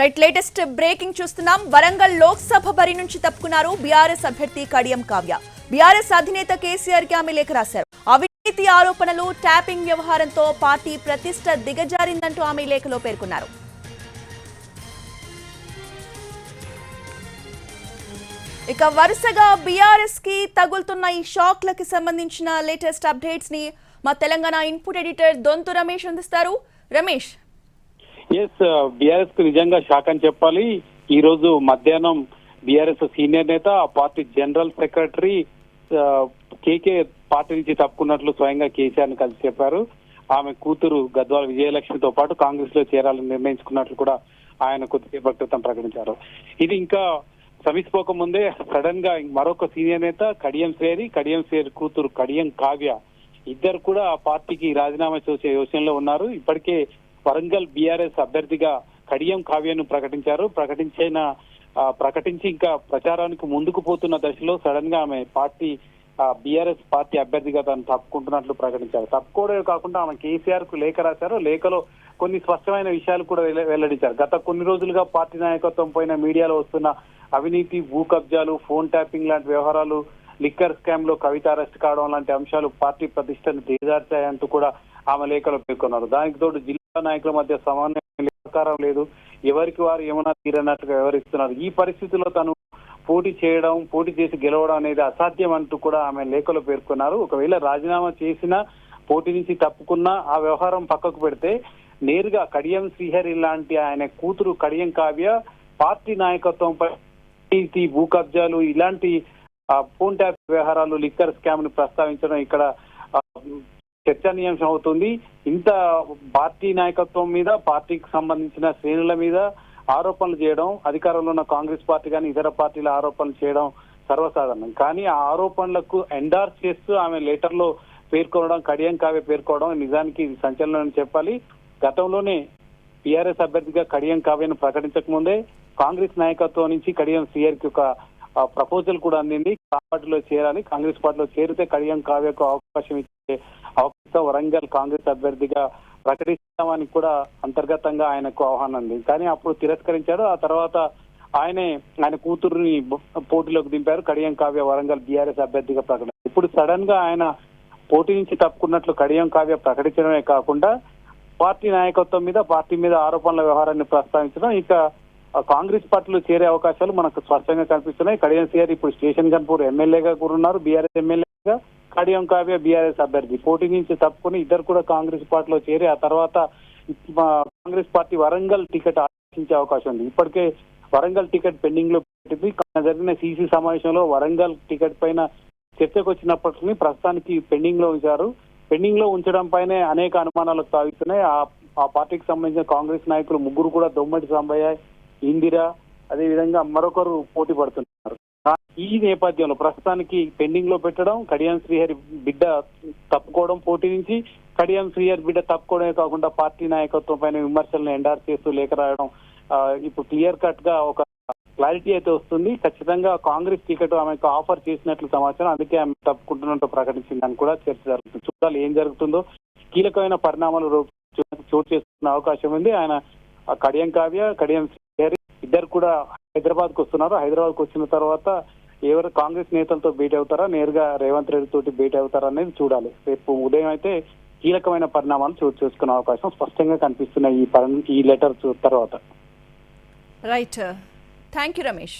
Right latest breaking చూస్తున్నాం. వరంగల్ లోక్సభ బరి నుంచి తప్పుకున్నారు బీఆర్ఎస్ అభ్యర్థి కడియం కావ్య. బీఆర్ఎస్ అధినేత కేసీఆర్కి ఆమె లేఖ రాశారు. అవినీతి ఆరోపణలు ట్యాపింగ్ వ్యవహారంతో పార్టీ ప్రతిష్ట దిగజారిందంటూ ఆమె లేఖలో పేర్కొన్నారు. ఇక వరుసగా బీఆర్ఎస్కి తగులుతున్న ఈ షాక్లకి సంబంధించిన లేటెస్ట్ అప్డేట్స్ని మా తెలంగాణ ఇన్పుట్ ఎడిటర్ దొంతు రమేష్ అందిస్తారు. రమేష్ ఎస్ బీఆర్ఎస్ uh, కు నిజంగా షాక్ అని చెప్పాలి. ఈ రోజు మధ్యాహ్నం బీఆర్ఎస్ సీనియర్ నేత party general secretary KK party నుంచి తప్పుకున్నట్లు స్వయంగా కేసీఆర్ని కలిసి చెప్పారు. ఆమె కూతురు గద్వాల విజయలక్ష్మితో పాటు కాంగ్రెస్లో చేరాలని నిర్ణయించుకున్నట్లు కూడా ఆయన కొద్దిసేపటి క్రితం ప్రకటించారు. ఇది ఇంకా సమీసిపోక ముందే సడన్గా మరొక సీనియర్ నేత కడియం శ్రేరి కడియం సేరి కూతురు కడియం కావ్య ఇద్దరు కూడా ఆ పార్టీకి రాజీనామా చేసే యోచనలో ఉన్నారు. ఇప్పటికే వరంగల్ బీఆర్ఎస్ అభ్యర్థిగా కడియం కావ్యను ప్రకటించారు. ప్రకటించిన ప్రకటించి ఇంకా ప్రచారానికి ముందుకు పోతున్న దశలో సడన్గా ఆమె పార్టీ బీఆర్ఎస్ పార్టీ అభ్యర్థిగా తను తప్పుకుంటున్నట్లు ప్రకటించారు. తప్పుకోవడమే కాకుండా ఆమె కేసీఆర్కు లేఖ రాశారు. లేఖలో కొన్ని స్పష్టమైన విషయాలు కూడా వెల్లడించారు. గత కొన్ని రోజులుగా పార్టీ నాయకత్వం పైన మీడియాలో వస్తున్న అవినీతి భూ కబ్జాలు ఫోన్ ట్యాపింగ్ లాంటి వ్యవహారాలు లిక్కర్ స్కామ్లో కవిత అరెస్ట్ కావడం లాంటి అంశాలు పార్టీ ప్రతిష్టను దిగజార్చాయంటూ కూడా ఆమె లేఖలో పేర్కొన్నారు. దానికి తోడు జిల్లా నాయకుల మధ్య సమన్వయం సహకారం లేదు. ఎవరికి వారు ఏమన్నా తీరన్నట్టుగా వ్యవహరిస్తున్నారు. ఈ పరిస్థితిలో తను పోటీ చేయడం పోటీ చేసి గెలవడం అనేది అసాధ్యం అంటూ కూడా ఆమె లేఖలో పేర్కొన్నారు. ఒకవేళ రాజీనామా చేసినా పోటీ నుంచి తప్పుకున్నా ఆ వ్యవహారం పక్కకు పెడితే నేరుగా కడియం శ్రీహరి లాంటి ఆయన కూతురు కడియం కావ్య పార్టీ నాయకత్వంపై భూ కబ్జాలు ఇలాంటి ఫోన్ ట్యాప్ వ్యవహారాలు లిక్కర్ స్కామ్ని ప్రస్తావించడం ఇక్కడ చర్చనీయాంశం అవుతుంది. ఇంత పార్టీ నాయకత్వం మీద పార్టీకి సంబంధించిన శ్రేణుల మీద ఆరోపణలు చేయడం అధికారంలో ఉన్న కాంగ్రెస్ పార్టీ కానీ ఇతర పార్టీల ఆరోపణలు చేయడం సర్వసాధారణం. కానీ ఆ ఆరోపణలకు ఎండార్స్ చేస్తూ ఆమె లెటర్లో పేర్కొనడం కడియం కావ్య పేర్కోవడం నిజానికి ఇది సంచలనం అని చెప్పాలి. గతంలోనే టీఆర్ఎస్ అభ్యర్థిగా కడియం కావ్యను ప్రకటించక ముందే కాంగ్రెస్ నాయకత్వం నుంచి కడియం సీఆర్కి ఒక ప్రపోజల్ కూడా అందింది. పార్టీలో చేరాలి. కాంగ్రెస్ పార్టీలో చేరితే కడియం కావ్యకు అవకాశం ఇచ్చే అవకాశం వరంగల్ కాంగ్రెస్ అభ్యర్థిగా ప్రకటిస్తామని కూడా అంతర్గతంగా ఆయనకు ఆహ్వానం ఉంది. కానీ అప్పుడు తిరస్కరించాడు ఆ తర్వాత ఆయనే ఆయన కూతురుని పోటీలోకి దింపారు. కడియం కావ్య వరంగల్ బీఆర్ఎస్ అభ్యర్థిగా ప్రకటన. ఇప్పుడు సడన్గా ఆయన పోటీ నుంచి తప్పుకున్నట్లు కడియం కావ్య ప్రకటించడమే కాకుండా పార్టీ నాయకత్వం మీద పార్టీ మీద ఆరోపణల వ్యవహారాన్ని ప్రస్తావించడం ఇక కాంగ్రెస్ పార్టీలో చేరే అవకాశాలు మనకు స్పష్టంగా కనిపిస్తున్నాయి. కడియం సిఆర్ ఇప్పుడు స్టేషన్ గన్పూర్ ఎమ్మెల్యేగా కూడా ఉన్నారు బీఆర్ఎస్ ఎమ్మెల్యేగా కడియం కావ్య బీఆర్ఎస్ అభ్యర్థి. పోటీ నుంచి తప్పుకుని ఇద్దరు కూడా కాంగ్రెస్ పార్టీలో చేరి ఆ తర్వాత కాంగ్రెస్ పార్టీ వరంగల్ టికెట్ ఆశించే అవకాశం ఉంది. ఇప్పటికే వరంగల్ టికెట్ పెండింగ్లో పెట్టింది జరిగిన సీసీ సమావేశంలో వరంగల్ టికెట్ పైన చర్చకు వచ్చినప్పటికీ ప్రస్తుతానికి పెండింగ్లో ఉంచారు. పెండింగ్లో ఉంచడం పైనే అనేక అనుమానాలు సాగుతున్నాయి ఆ ఆ పార్టీకి సంబంధించిన కాంగ్రెస్ నాయకులు ముగ్గురు కూడా దొమ్మటి సాంబయ్య ఇందిరా అదే విధంగా మరొకరు పోటీ పడుతున్నారు. ఈ నేపథ్యంలో ప్రస్తుతానికి పెండింగ్లో పెట్టడం కడియం శ్రీహరి బిడ్డ తప్పుకోవడం పోటీ నుంచి కడియం శ్రీహరి బిడ్డ తప్పుకోవడమే కాకుండా పార్టీ నాయకత్వం పైన విమర్శలను ఎండార్ చేస్తూ లేఖ రాయడం ఇప్పుడు క్లియర్ కట్గా ఒక క్లారిటీ అయితే వస్తుంది. ఖచ్చితంగా కాంగ్రెస్ టికెట్ ఆమెకు ఆఫర్ చేసినట్లు సమాచారం అందుకే ఆమె తప్పుకుంటున్నట్టు ప్రకటించిందని కూడా చర్చ జరుగుతుంది. చూడాలి ఏం జరుగుతుందో. కీలకమైన పరిణామాలు చోటు చేసుకునే అవకాశం ఉంది. ఆయన ఆ కడియం కావ్య కడియం శ్రీహరి ఇద్దరు కూడా హైదరాబాద్కు వస్తున్నారు. హైదరాబాద్కు వచ్చిన తర్వాత ఎవరు కాంగ్రెస్ నేతలతో భేటీ అవుతారా నేరుగా రేవంత్ రెడ్డి తోటి భేటీ అవుతారా అనేది చూడాలి. రేపు ఉదయం అయితే కీలకమైన పరిణామాలు చోటు చేసుకునే అవకాశం స్పష్టంగా కనిపిస్తున్నాయి ఈ ఈ లెటర్ చూ- తర్వాత right thank you Ramesh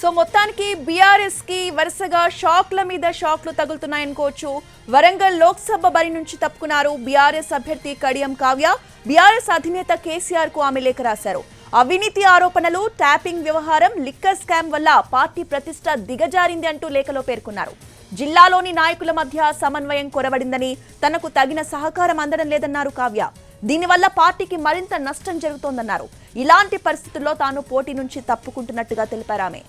so మొత్తానికి బీఆర్ఎస్కి వరుసగా షాక్ల మీద షాక్లు తగులుతున్నాయనుకోవచ్చు వరంగల్ లోక్సభ బరి నుంచి తప్పుకున్నారు బీఆర్ఎస్ అభ్యర్థి కడియం కావ్య. బీఆర్ఎస్ అధినేత కేసీఆర్కు ఆమె లేఖ రాశారు. అవినీతి ఆరోపణలు ట్యాపింగ్ వ్యవహారం లిక్కర్ స్కామ్ వల్ల పార్టీ ప్రతిష్ట దిగజారింది అంటూ లేఖలో పేర్కొన్నారు. జిల్లాలోని నాయకుల మధ్య సమన్వయం కొరవడిందని తనకు తగిన సహకారం అందడం లేదన్నారు కావ్య. దీనివల్ల పార్టీకి మరింత నష్టం జరుగుతోందన్నారు. ఇలాంటి పరిస్థితుల్లో తాను పోటీ నుంచి తప్పుకుంటున్నట్టుగా తెలిపారామె